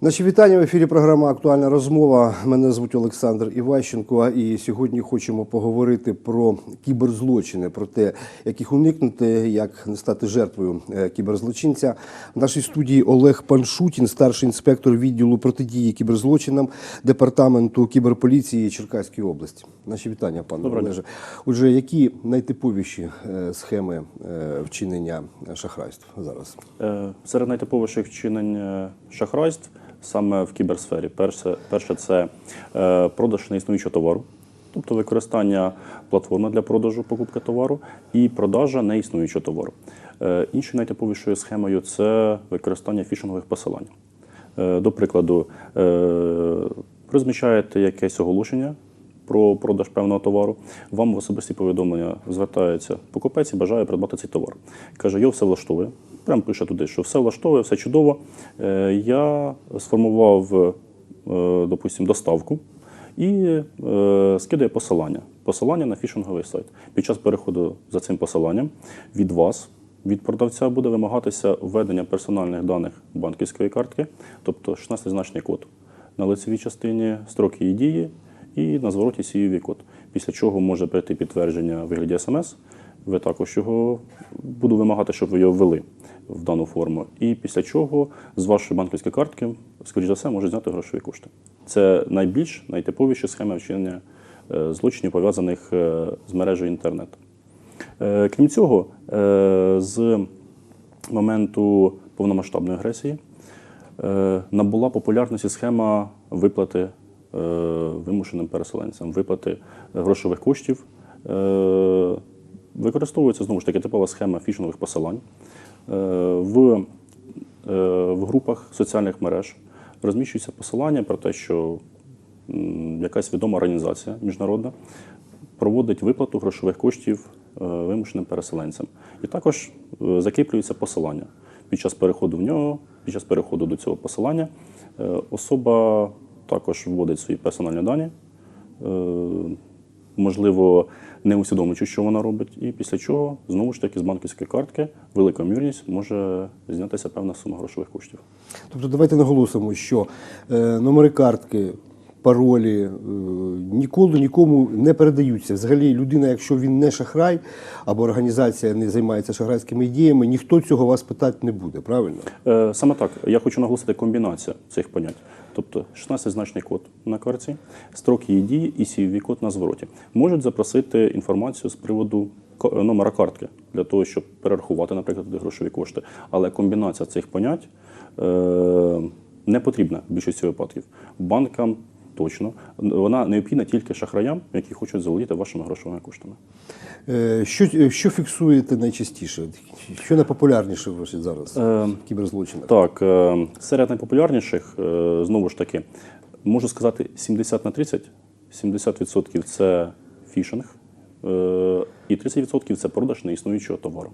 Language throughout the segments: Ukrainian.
Наші вітання в ефірі. Програма Актуальна розмова. Мене звуть Олександр Іващенко. І сьогодні хочемо поговорити про кіберзлочини, про те, як їх уникнути, як не стати жертвою е, кіберзлочинця. В нашій студії Олег Паншутін, старший інспектор відділу протидії кіберзлочинам департаменту кіберполіції Черкаської області. Наші вітання, пане. Олеже. Отже, які найтиповіші е, схеми е, вчинення шахрайств зараз? Серед найтиповіших вчинень шахрайств саме в кіберсфері. Перше, перше це е, продаж неіснуючого товару, тобто використання платформи для продажу покупки товару і продажа неіснуючого товару. Е, Іншою найтиповішою схемою це використання фішингових посилань. Е, До прикладу, розміщаєте якесь оголошення про продаж певного товару, вам в особисті повідомлення звертається покупець і бажає придбати цей товар. Каже, його все влаштовує. Прям пише туди, що все влаштовує, все чудово. Е, Я сформував, е, допустим, доставку і е, скидає посилання. Посилання на фішинговий сайт. Під час переходу за цим посиланням від вас, від продавця, буде вимагатися введення персональних даних банківської картки, тобто 16-значний код на лицевій частині, строки її дії і на звороті CUV код. Після чого може прийти підтвердження в вигляді смс. Ви також його буду вимагати, щоб ви його ввели в дану форму. І після чого з вашої банківської картки, скоріш за все, можуть зняти грошові кошти. Це найбільш найтиповіші схеми вчинення е, злочинів, пов'язаних е, з мережею інтернет. Е, Крім цього, з моменту повномасштабної агресії набула популярності схема виплати вимушеним переселенцям, виплати грошових коштів. Е, Використовується знову ж таки типова схема фішингових посилань. Е, В, е, в групах соціальних мереж розміщується посилання про те, що якась відома організація міжнародна проводить виплату грошових коштів е, вимушеним переселенцям. І також е, закріплюється посилання. Під час переходу в нього, під час переходу до цього посилання, е, особа також вводить свої персональні дані, е, можливо, не усвідомлюючи, що вона робить, і після чого знову ж таки з банківської картки велика ймовірність може знятися певна сума грошових коштів. Тобто давайте наголосимо, що е, номери картки, паролі е, ніколи нікому не передаються. Взагалі, людина, якщо він не шахрай або організація не займається шахрайськими діями, ніхто цього вас питати не буде, правильно? Е, Саме так, я хочу наголосити комбінація цих понять. Тобто 16-значний код на карті, строк її дії і CVV код на звороті. Можуть запросити інформацію з приводу ко- номера картки для того, щоб перерахувати, наприклад, грошові кошти. Але комбінація цих понять е, не потрібна в більшості випадків. Банкам точно. Вона необхідна тільки шахраям, які хочуть заволодіти вашими грошовими коштами. Е, Що, що фіксуєте найчастіше? Що найпопулярніше зараз Е, в кіберзлочинах? Так, е, серед найпопулярніших, е, знову ж таки, можу сказати 70 на 30. 70% це фішинг, е, і 30% це продаж неіснуючого товару.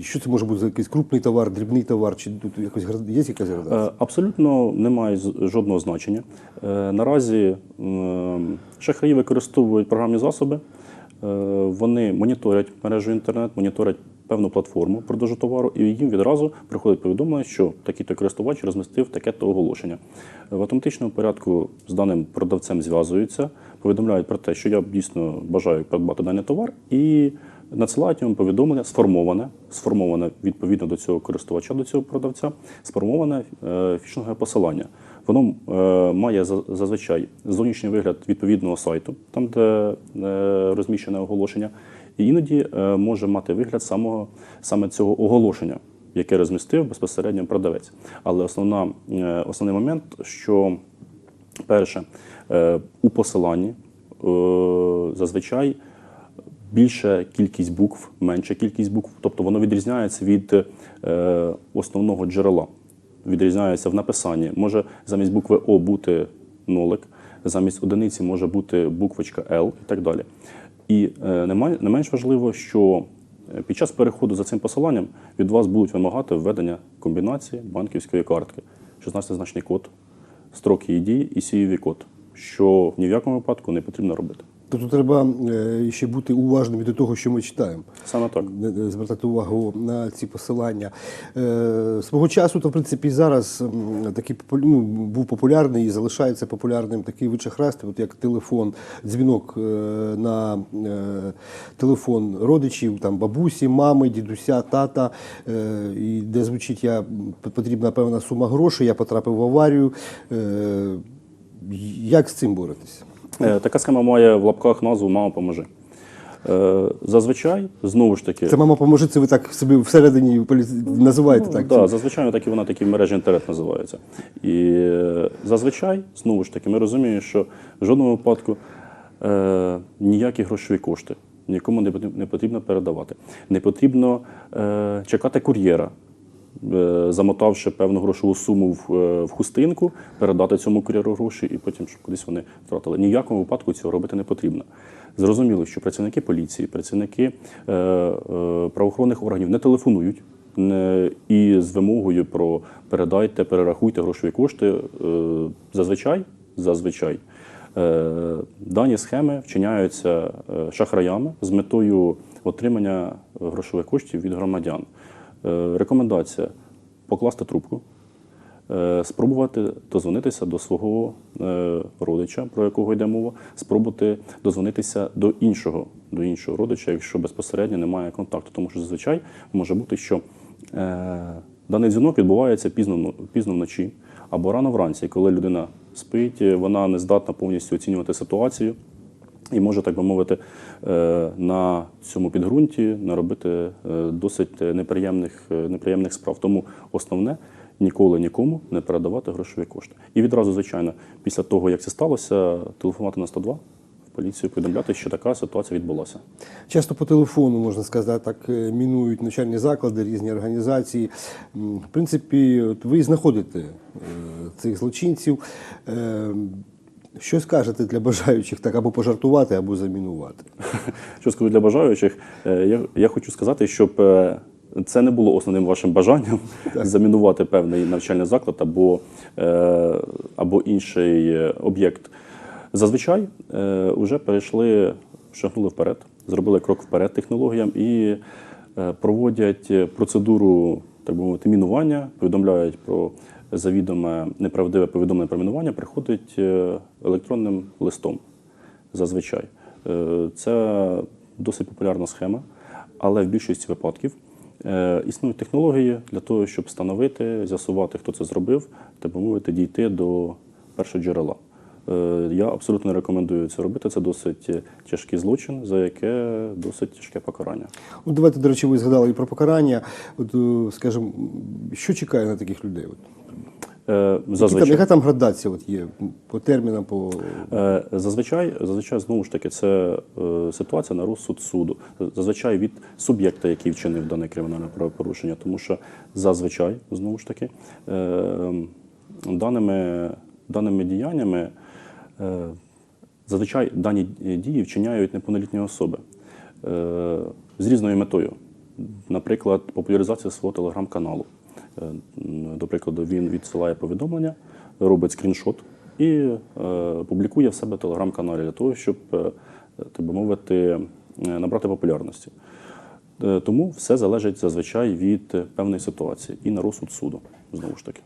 Що це може бути за якийсь крупний товар, дрібний товар? Чи тут якось є якась градація? Е, Абсолютно немає жодного значення. Е, Наразі шахраї використовують програмні засоби, е, вони моніторять мережу інтернет, моніторять певну платформу продажу товару, і їм відразу приходить повідомлення, що такий-то користувач розмістив таке-то оголошення. В автоматичному порядку з даним продавцем зв'язуються, повідомляють про те, що я дійсно бажаю придбати даний товар, і надсилають йому повідомлення сформоване, сформоване відповідно до цього користувача, до цього продавця, сформоване е, фішингове посилання. Воно е, має за- зазвичай зовнішній вигляд відповідного сайту, там де е, розміщене оголошення, і іноді може мати вигляд самого саме цього оголошення, яке розмістив безпосередньо продавець. Але основна, основний момент, що перше, у посиланні зазвичай більша кількість букв, менша кількість букв, тобто воно відрізняється від е, основного джерела. Відрізняється в написанні. Може замість букви О бути нолик, замість одиниці може бути буквочка Л і так далі. І е, не менш важливо, що е, під час переходу за цим посиланням від вас будуть вимагати введення комбінації банківської картки, 16-значний код, строк її дії і CUV код. що ні в якому випадку не потрібно робити. Тобто треба е, ще бути уважними до того, що ми читаємо. Саме так. Звертати увагу на ці посилання. Е, свого часу, то в принципі зараз такий ну, був популярний і залишається популярним такий вид шахрайства, як телефон, дзвінок е, на телефон родичів, там бабусі, мами, дідуся, тата, і де звучить я потрібна певна сума грошей, я потрапив в аварію. Як з цим боретися? Е, Така схема має в лапках назву Мама поможи. Е, Зазвичай, знову ж таки, Це мама поможе, це ви так собі всередині називаєте так? Да, зазвичай так і вона такі в мережі інтернет називається. І е, зазвичай, знову ж таки, ми розуміємо, що в жодному випадку е, ніякі грошові кошти нікому не потрібно, передавати. Не потрібно е, чекати кур'єра, замотавши певну грошову суму в, е, в хустинку, передати цьому кур'єру гроші і потім, щоб кудись вони втратили. Ніякому випадку цього робити не потрібно. Зрозуміло, що працівники поліції, працівники е, е, правоохоронних органів не телефонують і з вимогою про передайте, перерахуйте грошові кошти. Е, зазвичай, зазвичай е, дані схеми вчиняються е, шахраями з метою отримання грошових коштів від громадян. Е, рекомендація покласти трубку, е, спробувати дозвонитися до свого е, родича, про якого йде мова, спробувати дозвонитися до іншого, до іншого родича, якщо безпосередньо немає контакту. Тому що зазвичай може бути, що даний дзвінок відбувається пізно, вно- пізно вночі або рано вранці, коли людина спить, вона не здатна повністю оцінювати ситуацію. І може, так би мовити, е, на цьому підґрунті наробити е, досить неприємних, е, неприємних справ. Тому основне ніколи нікому не передавати грошові кошти. І відразу, звичайно, після того, як це сталося, телефонувати на 102 в поліцію, повідомляти, що така ситуація відбулася. Часто по телефону, можна сказати, так мінують навчальні заклади, різні організації. В принципі, от ви знаходите цих злочинців. Що скажете для бажаючих так або пожартувати, або замінувати? Що скажу для бажаючих, Е, я, я хочу сказати, щоб е, це не було основним вашим бажанням замінувати певний навчальний заклад або, е, або інший об'єкт. Зазвичай вже перейшли, шагнули вперед, зробили крок вперед технологіям і проводять процедуру, так би мовити, мінування, повідомляють про завідоме неправдиве повідомлення про мінування, приходить е, електронним листом зазвичай. Е, Це досить популярна схема, але в більшості випадків е, існують технології для того, щоб встановити, з'ясувати, хто це зробив, та би мовити, дійти до першого джерела. Я абсолютно рекомендую це робити. Це досить тяжкий злочин, за яке досить тяжке покарання. От давайте, до речі, ви згадали і про покарання. От, скажімо, що чекає на таких людей? Е, які Зазвичай, яка там градація от є по термінам, по Е, Зазвичай, зазвичай знову ж таки, це е, ситуація на розсуд суду. Зазвичай від суб'єкта, який вчинив дане кримінальне правопорушення, тому що зазвичай, знову ж таки, даними, даними діяннями, зазвичай дані дії вчиняють неповнолітні особи з різною метою. Наприклад, популяризація свого телеграм-каналу. Е, До прикладу, він відсилає повідомлення, робить скріншот і е, публікує в себе телеграм-каналі для того, щоб, е, так би мовити, набрати популярності. Тому все залежить зазвичай від певної ситуації і на розсуд суду, знову ж таки.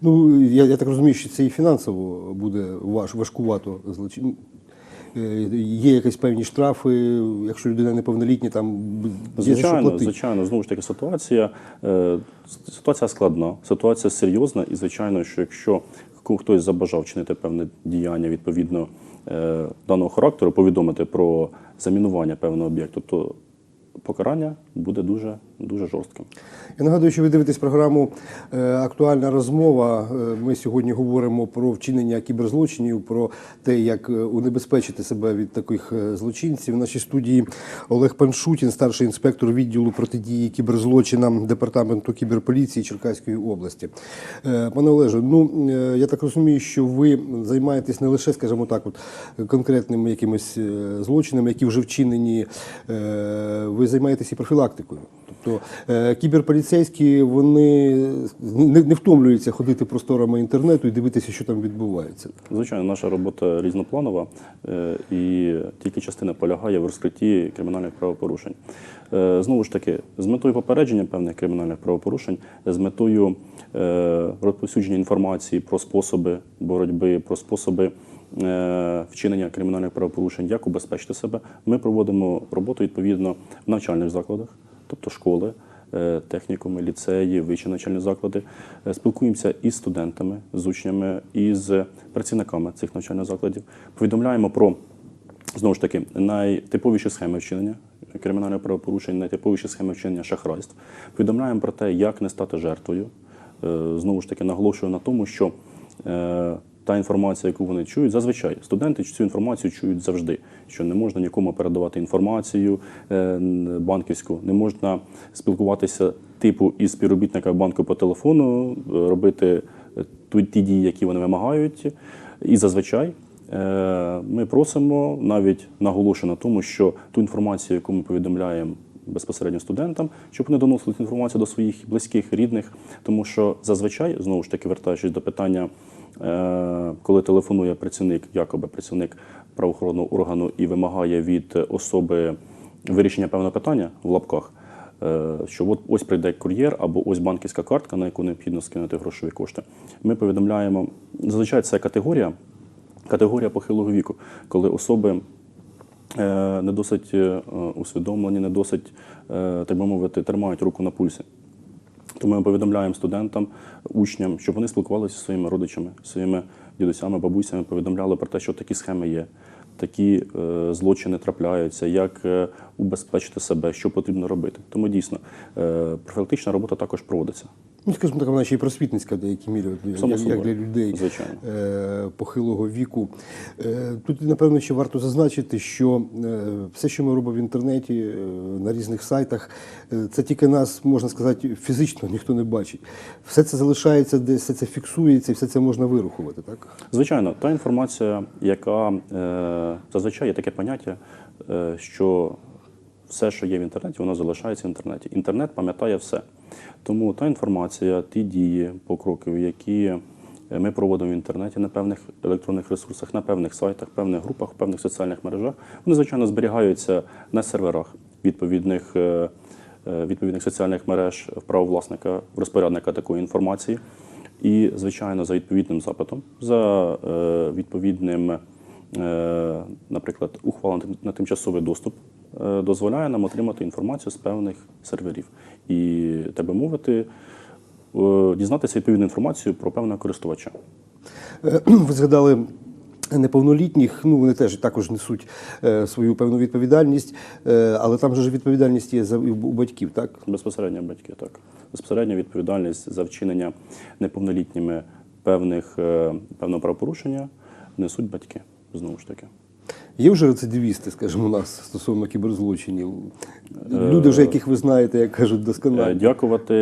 Ну, я, я так розумію, що це і фінансово буде важ, важкувато злочин. Є якісь певні штрафи, якщо людина неповнолітня, там є що Звичайно, платити. звичайно, знову ж таки, ситуація, е, ситуація складна, ситуація серйозна, і звичайно, що якщо хтось забажав чинити певне діяння відповідно е, даного характеру, повідомити про замінування певного об'єкту, то покарання буде дуже дуже жорстким. Я нагадую, що ви дивитесь програму е, Актуальна розмова. Е, Ми сьогодні говоримо про вчинення кіберзлочинів, про те, як е, унебезпечити себе від таких злочинців. В нашій студії Олег Паншутін, старший інспектор відділу протидії кіберзлочинам департаменту кіберполіції Черкаської області. Пане Олеже, ну я так розумію, що ви займаєтесь не лише, скажімо так, от конкретними якимись злочинами, які вже вчинені. Ви займаєтесь і профілактикою профілактикою. Тобто е, кіберполіцейські вони не, втомлюються ходити просторами інтернету і дивитися, що там відбувається. Звичайно, наша робота різнопланова, е, і тільки частина полягає в розкритті кримінальних правопорушень. Е, Знову ж таки, з метою попередження певних кримінальних правопорушень, з метою розповсюдження інформації про способи боротьби, про способи вчинення кримінальних правопорушень, як убезпечити себе, ми проводимо роботу відповідно в навчальних закладах, тобто школи. е, Технікуми, ліцеї, вищі навчальні заклади Е, спілкуємося із студентами, з учнями, із працівниками цих навчальних закладів. Повідомляємо про знову ж таки найтиповіші схеми вчинення кримінальних правопорушень, найтиповіші схеми вчинення шахрайств. Повідомляємо про те, як не стати жертвою. Е, Знову ж таки, наголошую на тому, що е, та інформація, яку вони чують, зазвичай студенти цю інформацію чують завжди, що не можна нікому передавати інформацію е, банківську, не можна спілкуватися типу із співробітника банку по телефону, е, робити е, ті дії, які вони вимагають. І зазвичай ми просимо навіть наголошую на тому, що ту інформацію, яку ми повідомляємо безпосередньо студентам, щоб вони доносили інформацію до своїх близьких, рідних, тому що зазвичай, знову ж таки, вертаючись до питання, коли телефонує працівник, якоби працівник правоохоронного органу і вимагає від особи вирішення певного питання в лапках. е, Що от ось прийде кур'єр або ось банківська картка, на яку необхідно скинути грошові кошти. Ми повідомляємо зазвичай це категорія, категорія похилого віку, коли особи е, не досить е, усвідомлені, не досить, е, так би мовити, тримають руку на пульсі. Тому ми повідомляємо студентам, учням, щоб вони спілкувалися зі своїми родичами, своїми дідусями, бабусями, повідомляли про те, що такі схеми є, такі е, злочини трапляються, як е, убезпечити себе, що потрібно робити. Тому дійсно е, профілактична робота також проводиться. Ну, скажімо так, вона ще й просвітницька в деякій мірі, як, як для людей Звичайно. е, похилого віку. Е, тут, напевно, ще варто зазначити, що е, все, що ми робимо в інтернеті, е, на різних сайтах, е, це тільки нас, можна сказати, фізично ніхто не бачить. Все це залишається десь, все це фіксується і все це можна вирухувати, так? Звичайно, та інформація, яка е, зазвичай є таке поняття, е, що все, що є в інтернеті, воно залишається в інтернеті. Інтернет пам'ятає все. Тому та інформація, ті дії, покрокові, які ми проводимо в інтернеті на певних електронних ресурсах, на певних сайтах, певних групах, певних соціальних мережах, вони, звичайно, зберігаються на серверах відповідних. е, е, Відповідних соціальних мереж в правовласника, розпорядника такої інформації, і, звичайно, за відповідним запитом, за е, відповідним, е, наприклад, ухвала на тимчасовий доступ е, дозволяє нам отримати інформацію з певних серверів і, так би мовити, е, дізнатися відповідну інформацію про певного користувача. Е, Ви згадали неповнолітніх, ну вони теж також несуть е, свою певну відповідальність, е, але там же ж відповідальність є за у батьків, так? Безпосередньо батьки, так. Безпосередня відповідальність за вчинення неповнолітніми певних, е, певного правопорушення несуть батьки, знову ж таки. Є вже рецидивісти, скажімо, у нас стосовно кіберзлочинів. Люди, вже яких ви знаєте, як кажуть, Е, досконально. Дякувати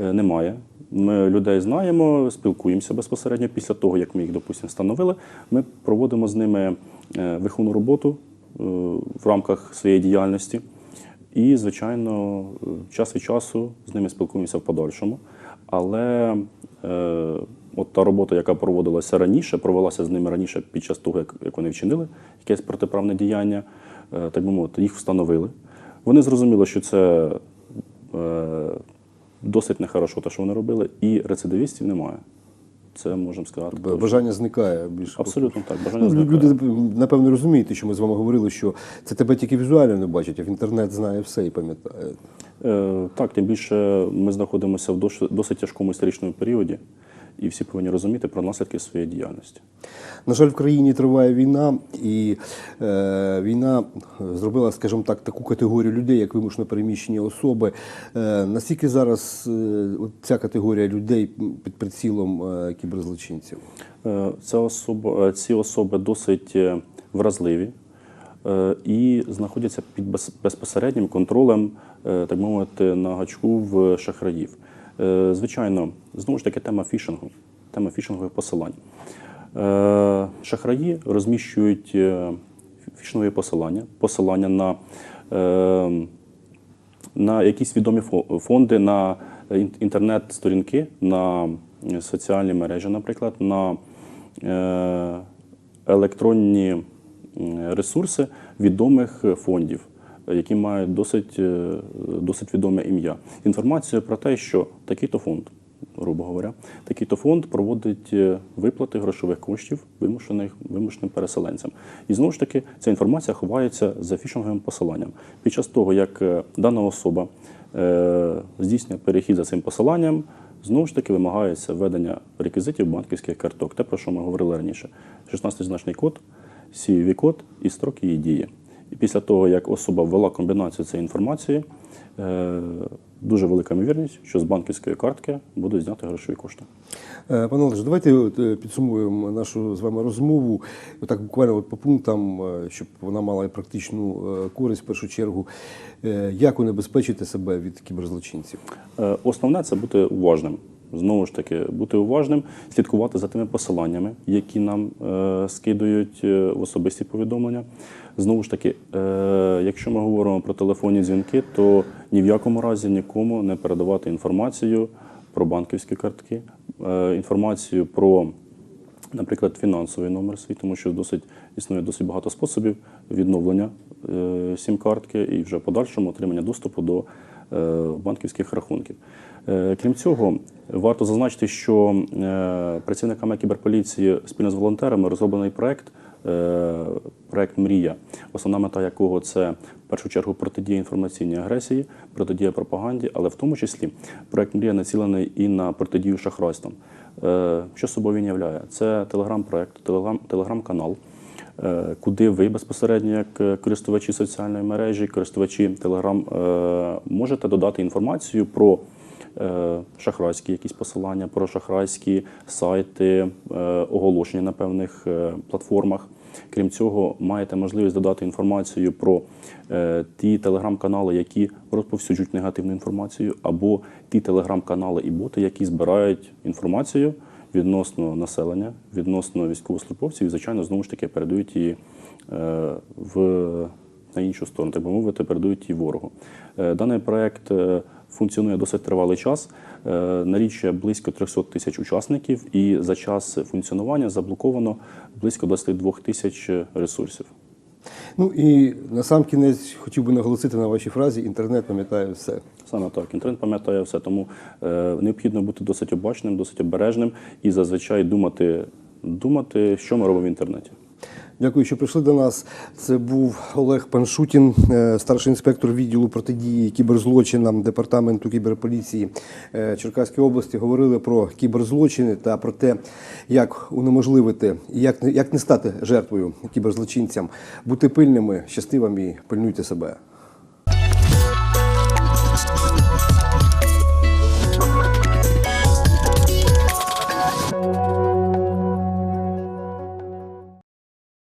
е, немає. Ми людей знаємо, спілкуємося безпосередньо після того, як ми їх, допустимо, встановили. Ми проводимо з ними е, виховну роботу е, в рамках своєї діяльності. І, звичайно, е, час від часу з ними спілкуємося в подальшому. Але е, от та робота, яка проводилася раніше, провелася з ними раніше під час того, як, вони вчинили якесь протиправне діяння, е, так би мовити, їх встановили. Вони зрозуміли, що це е, досить нехорошо, те, що вони робили, і рецидивістів немає. Це можемо сказати. Бажання зникає більше. Абсолютно так. Бажання Ну, зникає. люди, напевно, розумієте, що ми з вами говорили, що це тебе тільки візуально не бачать, а в інтернет знає все і пам'ятає. Е, Так, тим більше ми знаходимося в досить тяжкому історичному періоді, і всі повинні розуміти про наслідки своєї діяльності. На жаль, в країні триває війна, і е, війна зробила, скажімо так, таку категорію людей, як вимушено переміщені особи. Е, наскільки зараз е, ця категорія людей під прицілом е, кіберзлочинців? Е, Ця особа, е, ці особи досить е, вразливі е, і знаходяться під безпосереднім контролем, е, так мовити, на гачку в шахраїв. Е, Звичайно, знову ж таки, тема фішингу, тема фішингових посилань. Е, Шахраї розміщують е, фішингові посилання, посилання на на якісь відомі фо- фонди, на ін- інтернет-сторінки, на соціальні мережі, наприклад, на електронні ресурси відомих фондів, які мають досить, е, досить відоме ім'я. Інформацію про те, що такий-то фонд, грубо говоря, такий-то фонд проводить е, виплати грошових коштів вимушених вимушеним переселенцям. І знову ж таки, ця інформація ховається за фішинговим посиланням. Під час того, як е, дана особа е, здійснює перехід за цим посиланням, знову ж таки вимагається введення реквізитів банківських карток, те, про що ми говорили раніше. 16-значний код, cvv код і строк її дії. І після того, як особа ввела комбінацію цієї інформації, е, дуже велика ймовірність, що з банківської картки будуть зняти грошові кошти. Е, Пане Олеже, давайте е, підсумуємо нашу з вами розмову. Так буквально от по пунктам, щоб вона мала і практичну користь в першу чергу. Як унебезпечити себе від кіберзлочинців? Основне це бути уважним. Знову ж таки, бути уважним, слідкувати за тими посиланнями, які нам е, скидують е, в особисті повідомлення. Знову ж таки, е, якщо ми говоримо про телефонні дзвінки, то ні в якому разі нікому не передавати інформацію про банківські картки, е, інформацію про наприклад, фінансовий номер свій, тому що досить існує досить багато способів відновлення е, сім-картки і вже подальшому отримання доступу до е, банківських рахунків. Е, крім цього, варто зазначити, що е, працівниками кіберполіції спільно з волонтерами розроблений проект. е, Проект Мрія, основна мета якого це в першу чергу протидія інформаційній агресії, протидія пропаганді, але в тому числі проект Мрія націлений і на протидію шахрайствам. Що собою він являє? Це телеграм-проект, телеграм, телеграм-канал, куди ви безпосередньо, як користувачі соціальної мережі, користувачі Телеграм, можете додати інформацію про шахрайські якісь посилання, про шахрайські сайти, е, оголошення на певних е, платформах. Крім цього, маєте можливість додати інформацію про е, ті телеграм-канали, які розповсюджують негативну інформацію, або ті телеграм-канали і боти, які збирають інформацію відносно населення, відносно військовослужбовців, і, звичайно, знову ж таки передають її е, в на іншу сторону, так би мовити, передають її ворогу. Е, Даний проект е, функціонує досить тривалий час, е, налічує близько 300 тисяч учасників, і за час функціонування заблоковано близько 22 тисяч ресурсів. Ну і на сам кінець хотів би наголосити на вашій фразі: інтернет пам'ятає все. Саме так, інтернет пам'ятає все, тому е, необхідно бути досить обачним, досить обережним і зазвичай думати, думати, що ми робимо в інтернеті. Дякую, що прийшли до нас. Це був Олег Паншутін, е, старший інспектор відділу протидії кіберзлочинам департаменту кіберполіції е, Черкаської області. Говорили про кіберзлочини та про те, як унеможливити як, не- як не стати жертвою кіберзлочинцям. Бути пильними, і пильнуйте себе.